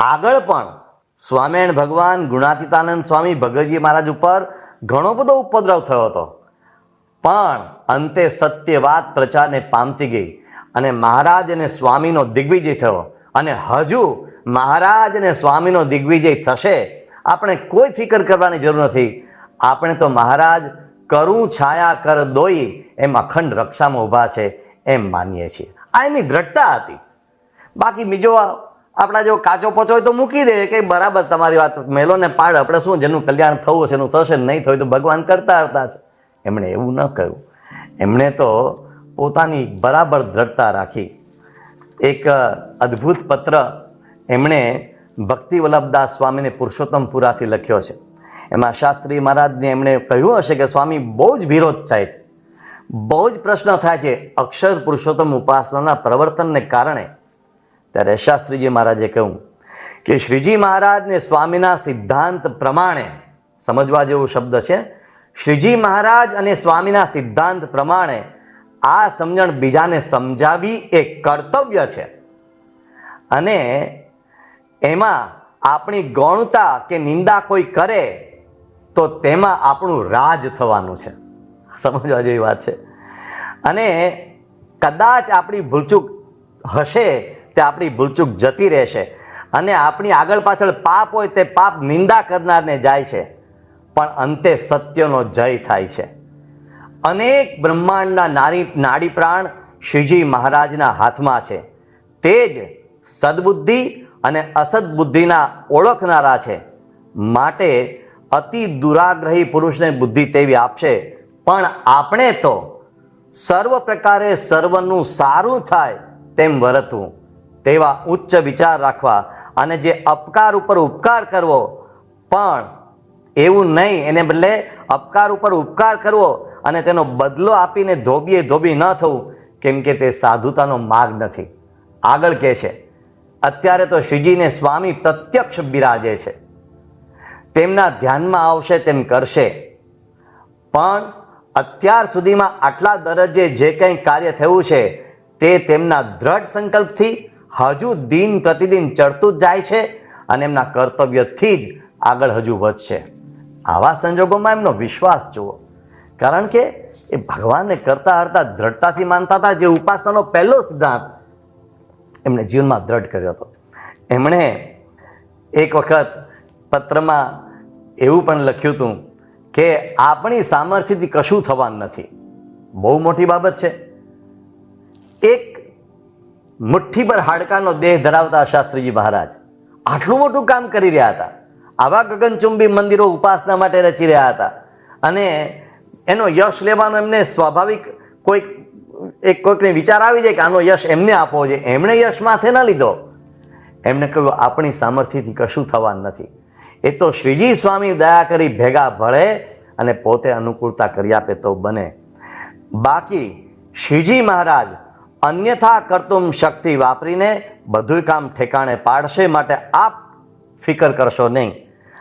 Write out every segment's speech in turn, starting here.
આગળ પણ સ્વામિનારાયણ ભગવાન ગુણાતીતાનંદ સ્વામી ભગતજી મહારાજ ઉપર ઘણો બધો ઉપદ્રવ થયો હતો. પણ અંતે સત્ય વાત પ્રચારને પામતી ગઈ અને મહારાજ અને સ્વામીનો દિગ્વિજય થયો. અને હજુ મહારાજ અને સ્વામીનો દિગ્વિજય થશે, આપણે કોઈ ફિકર કરવાની જરૂર નથી. આપણે તો મહારાજ કરું છાયા કર દોઈ એમ અખંડ રક્ષામાં ઊભા છે એમ માનીએ છીએ. આ એમની દ્રઢતા હતી. બાકી બીજો આપણા જો કાચો પોચો હોય તો મૂકી દે. કે બરાબર તમારી વાત મેલો ને પાડ, આપણે શું, જેનું કલ્યાણ થવું છે એનું થશે નહીં થયું તો ભગવાન કરતા હતા છે. એમણે એવું ન કહ્યું. એમણે તો પોતાની બરાબર દ્રઢતા રાખી. એક અદ્ભુત પત્ર એમણે ભક્તિ વલ્લભદાસ સ્વામીને પુરુષોત્તમપુરાથી લખ્યો છે. એમાં શાસ્ત્રી મહારાજને એમણે કહ્યું હશે કે સ્વામી, બહુ જ વિરોધ થાય છે. બહુ જ પ્રશ્ન થાય છે. અક્ષર પુરુષોત્તમ ઉપાસનાના પ્રવર્તનને કારણે ત્યારે શાસ્ત્રીજી મહારાજે કહ્યું કે શ્રીજી મહારાજને સ્વામીના સિદ્ધાંત પ્રમાણે, સમજવા જેવો શબ્દ છે, શ્રીજી મહારાજ અને સ્વામીના સિદ્ધાંત પ્રમાણે આ સમજણ બીજાને સમજાવી એ કર્તવ્ય છે. અને એમાં આપણી ગૌણતા કે નિંદા કોઈ કરે, તો તેમાં આપણું રાજ થવાનું છે. સમજવા જેવી વાત છે. અને કદાચ આપણી ભૂલચૂક હશે તે આપણી ભૂલચૂક જતી રહેશે અને આપણી આગળ પાછળ પાપ હોય તે પાપ નિંદા કરનારને જાય છે. પણ અંતે સત્યનો જય થાય છે. અનેક બ્રહ્માંડના નારી, નાડી પ્રાણ શ્રીજી મહારાજના હાથમાં છે. તે જ સદબુદ્ધિ અને અસદબુદ્ધિના ઓળખનારા છે. માટે અતિ દુરાગ્રહી પુરુષને બુદ્ધિ તેવી આપશે. પણ આપણે તો સર્વ પ્રકારે સર્વનું સારું થાય તેમ વર્તવું તેવા ઉચ્ચ વિચાર રાખવા અને જે અપકાર ઉપર ઉપકાર કરવો. પણ એવું નહીં, એને બદલે અપકાર ઉપર ઉપકાર કરવો અને તેનો બદલો આપીને ધોબીએ ધોબી ન થવું, કેમ કે તે સાધુતાનો માર્ગ નથી. આગળ કહે છે, અત્યારે તો શ્રીજીને સ્વામી પ્રત્યક્ષ બિરાજે છે. તેમના ધ્યાનમાં આવશે, તેમ કરશે. પણ અત્યાર સુધીમાં આટલા દરજ્જે જે કંઈ કાર્ય થયું છે, તે તેમના દ્રઢ સંકલ્પથી હજુ દિન પ્રતિદિન ચડતું જ જાય છે અને એમના કર્તવ્યથી જ આગળ હજુ વધશે. આવા સંજોગોમાં એમનો વિશ્વાસ જુઓ. કારણ કે એ ભગવાનને કરતા હરતા દ્રઢતાથી માનતા હતા, જે ઉપાસનાનો પહેલો સિદ્ધાંત એમણે જીવનમાં દ્રઢ કર્યો હતો. એમણે એક વખત પત્રમાં એવું પણ લખ્યું હતું કે આપણી સામર્થ્યથી કશું થવાનું નથી. બહુ મોટી બાબત છે. એક મુઠ્ઠીભર હાડકાનો દેહ ધરાવતા શાસ્ત્રીજી મહારાજ આટલું મોટું કામ કરી રહ્યા હતા. આવા ગગનચુંબી મંદિરો ઉપાસના માટે રચી રહ્યા હતા. અને એનો યશ લેવાનો એમને સ્વાભાવિક કોઈક, એક કોઈકને વિચાર આવી જાય કે આનો યશ એમને આપવો છે એમણે યશ માથે ન લીધો. એમને કહ્યું, આપણી સામર્થ્યથી કશું થવાનું નથી. એ તો શ્રીજી સ્વામી દયા કરી ભેગા ભળે અને પોતે અનુકૂળતા કરી આપે તો બને. બાકી શ્રીજી મહારાજ અન્યથા કરતુમ શક્તિ વાપરીને બધું કામ ઠેકાણે પાડશે માટે આપ ફિકર કરશો નહીં.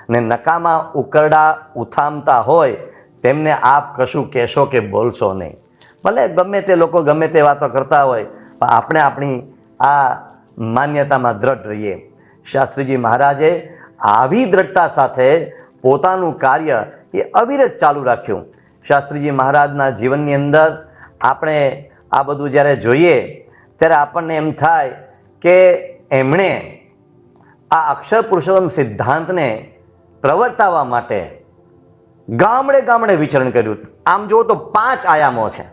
ને નકામા ઉકરડા ઉથામતા હોય તેમને આપ કશું કહેશો કે બોલશો નહીં. ભલે ગમે તે લોકો ગમે તે વાતો કરતા હોય, પણ આપણે આપણી આ માન્યતામાં દ્રઢ રહીએ. શાસ્ત્રીજી મહારાજે આવી દ્રઢતા સાથે પોતાનું કાર્ય એ અવિરત ચાલુ રાખ્યું. શાસ્ત્રીજી મહારાજના જીવનની અંદર આપણે આ બધું જ્યારે જોઈએ, ત્યારે આપણને એમ થાય કે એમણે આ અક્ષર પુરુષોત્તમ સિદ્ધાંતને પ્રવર્તાવવા માટે ગામડે ગામડે વિચરણ કર્યું. આમ જુઓ તો પાંચ આયામો છે.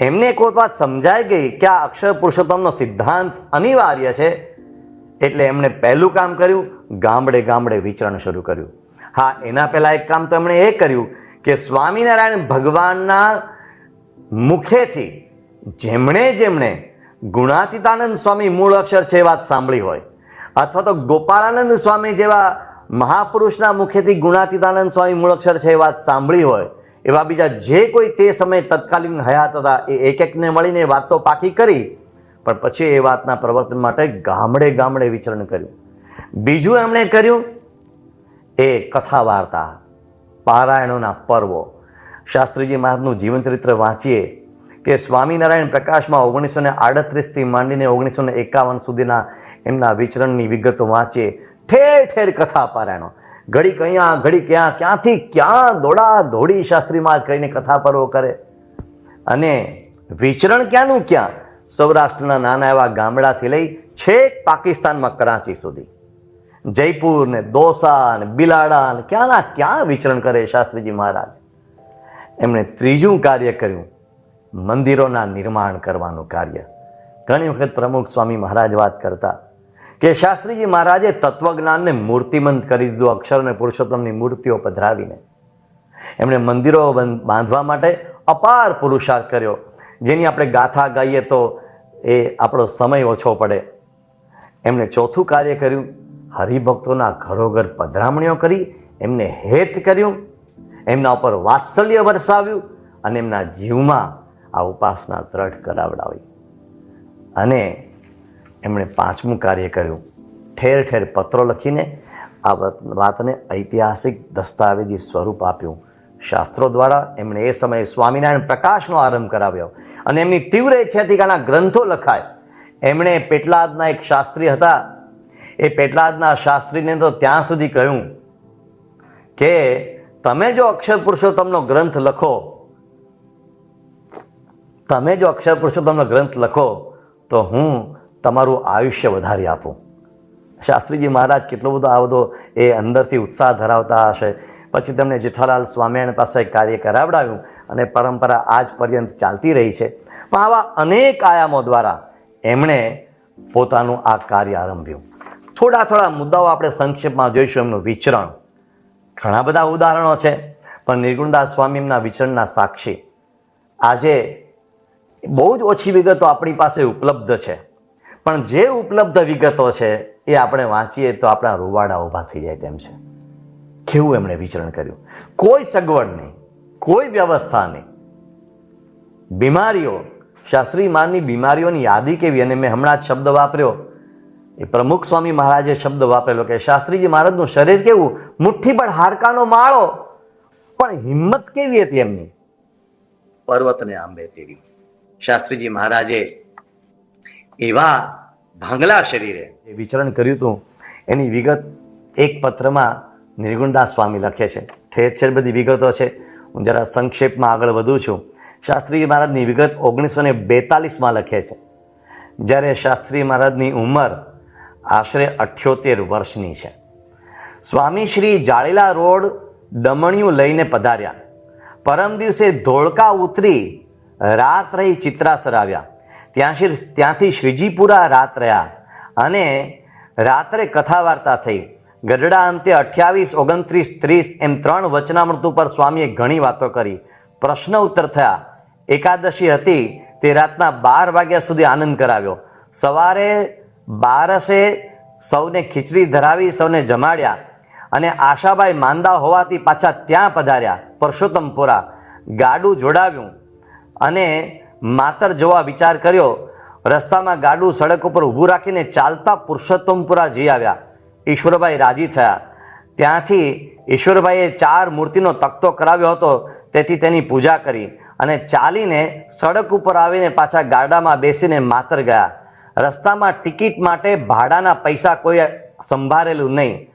એમને એક વાત સમજાઈ ગઈ કે આ અક્ષર પુરુષોત્તમનો સિદ્ધાંત અનિવાર્ય છે, એટલે એમણે પહેલું કામ કર્યું, ગામડે ગામડે વિચરણ શરૂ કર્યું. હા, એના પહેલાં એક કામ તો એમણે એ કર્યું કે સ્વામિનારાયણ ભગવાનના મુખેથી જેમણે જેમણે ગુણાતીતાનંદ સ્વામી મૂળ અક્ષર છે વાત સાંભળી હોય, અથવા તો ગોપાળાનંદ સ્વામી જેવા મહાપુરુષના મુખેથી ગુણાતીતાનંદ સ્વામી મૂળ અક્ષર છે વાત સાંભળી હોય, એવા બીજા જે કોઈ તે સમયે તત્કાલીન હયાત હતા, એ એક એકને મળીને વાત તો પાકી કરી, પણ પછી એ વાતના પ્રવર્તન માટે ગામડે ગામડે વિચરણ કર્યું. બીજું એમણે કર્યું એ કથા વાર્તા પારાયણોના પર્વો. શાસ્ત્રીજી મહારાજનું જીવનચરિત્ર વાંચીએ કે સ્વામિનારાયણ પ્રકાશમાં ઓગણીસો ને આડત્રીસથી માંડીને ઓગણીસો ને એકાવન સુધીના એમના વિચરણની વિગતો વાંચીએ. ઠેર ઠેર કથા પારાયણો ઘડી અહીંયા ઘડી ક્યાં ક્યાંથી ક્યાં દોડા દોડી શાસ્ત્રીમાં જ કરીને કથા પર્વો કરે? અને વિચરણ ક્યાંનું ક્યાં? સૌરાષ્ટ્રના નાના એવા ગામડાથી લઈ છેક પાકિસ્તાનમાં કરાચી સુધી. જયપુર ને દોસા ને બિલાડા ને ક્યાંના ક્યાં વિચરણ કરે શાસ્ત્રીજી મહારાજ? એમણે ત્રીજું કાર્ય કર્યું, મંદિરોના નિર્માણ કરવાનું કાર્ય. ઘણી વખત પ્રમુખ સ્વામી મહારાજ વાત કરતા કે શાસ્ત્રીજી મહારાજે તત્વજ્ઞાનને મૂર્તિમંત કરી દીધું, અક્ષર અને પુરુષોત્તમની મૂર્તિઓ પધરાવીને. એમણે મંદિરો બાંધવા માટે અપાર પુરુષાર્થ કર્યો. જેની આપણે ગાથા ગાઈએ તો એ આપણો સમય ઓછો પડે. એમણે ચોથું કાર્ય કર્યું, હરિભક્તોના ઘરોઘર પધરામણીઓ કરી, એમને હેત કર્યું એમના ઉપર વાત્સલ્ય વરસાવ્યું અને એમના જીવમાં આ ઉપાસના દ્રઢ કરાવડાવી. અને એમણે પાંચમું કાર્ય કર્યું. ઠેર ઠેર પત્રો લખીને આ વાતને ઐતિહાસિક દસ્તાવેજી સ્વરૂપ આપ્યું. શાસ્ત્રો દ્વારા એમણે એ સમયે સ્વામિનારાયણ પ્રકાશનો આરંભ કરાવ્યો. અને એમની તીવ્ર ઈચ્છા હતી કે ગ્રંથો લખાય. એમણે પેટલાદના એક શાસ્ત્રી હતા. એ પેટલાદના શાસ્ત્રીને તો ત્યાં સુધી કહ્યું કે તમે જો અક્ષર પુરુષોત્તમનો ગ્રંથ લખો, તમે જો અક્ષર પુરુષોત્તમનો ગ્રંથ લખો, તો હું તમારું આયુષ્ય વધારી આપું. શાસ્ત્રીજી મહારાજ કેટલો બધો આ બધો એ અંદરથી ઉત્સાહ ધરાવતા હશે. પછી તેમણે જેઠાલાલ સ્વામિનારાયણ પાસે કાર્ય કરાવડાવ્યું અને પરંપરા આજ પર્યંત ચાલતી રહી છે. પણ આવા અનેક આયામો દ્વારા એમણે પોતાનું આ કાર્ય આરંભ્યું. થોડા થોડા મુદ્દાઓ આપણે સંક્ષેપમાં જોઈશું, એમનું વિચરણ. ઘણા બધા ઉદાહરણો છે, પણ નિર્ગુણદાસ સ્વામી એમના વિચરણના સાક્ષી. આજે બહુ જ ઓછી વિગતો આપણી પાસે ઉપલબ્ધ છે, પણ જે ઉપલબ્ધ વિગતો છે એ આપણે વાંચીએ તો આપણા રૂવાડા ઊભા થઈ જાય તેમ છે. કેવું એમણે વિચરણ કર્યું? કોઈ સગવડ નહીં, કોઈ વ્યવસ્થા નહીં. બીમારીઓ શાસ્ત્રી માની બીમારીઓની યાદી કેવી? અને મેં હમણાં જ શબ્દ વાપર્યો એ પ્રમુખ સ્વામી મહારાજે શબ્દ વાપરેલો કે શાસ્ત્રીજી મહારાજનું શરીર કેવું? મુઠ્ઠી પણ હાડકાનો માળો. પણ હિંમત કેવી હતી એમની? પર્વતને આંબે તેવી શાસ્ત્રીજી મહારાજે એવા ભાંગલા શરીરે વિચરણ કર્યું હતું. એની વિગત એક પત્રમાં નિર્ગુણદાસ સ્વામી લખે છે. ઠેર ઠેર બધી વિગતો છે. હું જરા સંક્ષેપમાં આગળ વધું છું. શાસ્ત્રીજી મહારાજની વિગત ઓગણીસો ને બેતાલીસમાં લખે છે. જ્યારે શાસ્ત્રી મહારાજની ઉંમર આશરે અઠ્યોતેર વર્ષની છે. સ્વામી શ્રી જાળીલા રોડ દમણિયું લઈને પધાર્યા. પરમ દિવસે ધોળકા ઉતરી રાત રહી ચિત્રાસર આવ્યા. ત્યાંથી ત્યાંથી શ્રીજીપુરા રાત રહ્યા અને રાત્રે કથા વાર્તા થઈ. ગઢડા અંતે અઠ્યાવીસ, ઓગણત્રીસ, ત્રીસ એમ ત્રણ વચનામૃત ઉપર સ્વામીએ ઘણી વાતો કરી. પ્રશ્ન ઉત્તર થયા. એકાદશી હતી તે રાતના બાર વાગ્યા સુધી આનંદ કરાવ્યો. સવારે બારસે સૌને ખીચડી ધરાવી, સૌને જમાડ્યા અને આશાભાઈ માંદા હોવાથી પાછા ત્યાં પધાર્યા પરસોત્તમપુરા ગાડું જોડાવ્યું અને માતર જોવા વિચાર કર્યો. રસ્તામાં ગાડું સડક ઉપર ઊભું રાખીને ચાલતા પુરુષોત્તમપુરા જઈ આવ્યા. ઈશ્વરભાઈ રાજી થયા. ત્યાંથી ઈશ્વરભાઈએ ચાર મૂર્તિનો તકતો કરાવ્યો હતો, તેથી તેની પૂજા કરી અને ચાલીને સડક ઉપર આવીને પાછા ગાડામાં બેસીને માતર ગયા. રસ્તામાં ટિકિટ માટે ભાડાના પૈસા કોઈ સંભાળેલું નહીં.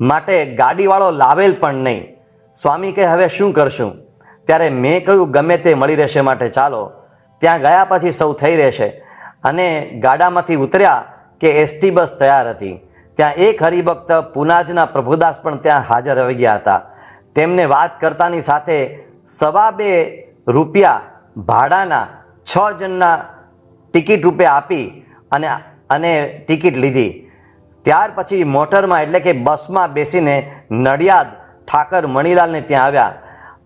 માટે ગાડીવાળો લાવેલ પણ નહીં. સ્વામી કે, હવે શું કરશું? ત્યારે મેં કહ્યું, ગમે તે મળી રહેશે માટે ચાલો. ત્યાં ગયા પછી સૌ થઈ રહેશે. અને ગાડામાંથી ઉતર્યા કે એસટી બસ તૈયાર હતી. ત્યાં એક હરિભક્ત પુનાજના પ્રભુદાસ પણ ત્યાં હાજર આવી ગયા હતા. તેમને વાત કરતાની સાથે સવા બે રૂપિયા ભાડાના છ જણના ટિકિટ રૂપે આપી અને અને ટિકિટ લીધી. ત્યાર પછી મોટરમાં એટલે કે બસમાં બેસીને નડિયાદ ઠાકર મણીલાલને ત્યાં આવ્યા.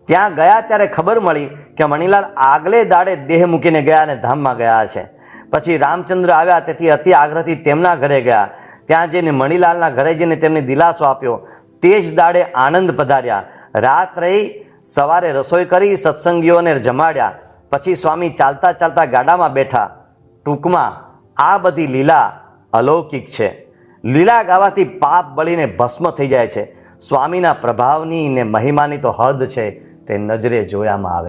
ત્યાં ગયા ત્યારે ખબર મળી કે મણીલાલ આગલે દાડે દેહ મૂકીને ગયા અને ધામમાં ગયા છે. પછી રામચંદ્ર આવ્યા તેથી અતિ આગ્રહથી તેમના ઘરે ગયા. ત્યાં જઈને મણીલાલના ઘરે જઈને તેમને દિલાસો આપ્યો. તે જ દાડે આનંદ પધાર્યા. રાત રહી, સવારે રસોઈ કરી, સત્સંગીઓને જમાડ્યા. પછી સ્વામી ચાલતા ચાલતા ગાડામાં બેઠા. ટૂંકમાં આ બધી લીલા અલૌકિક છે. લીલા ગાવાથી પાપ બળીને ભસ્મ થઈ જાય છે. સ્વામીના પ્રભાવની ને મહિમાની તો હદ છે. તે નજરે જોયામાં આવે.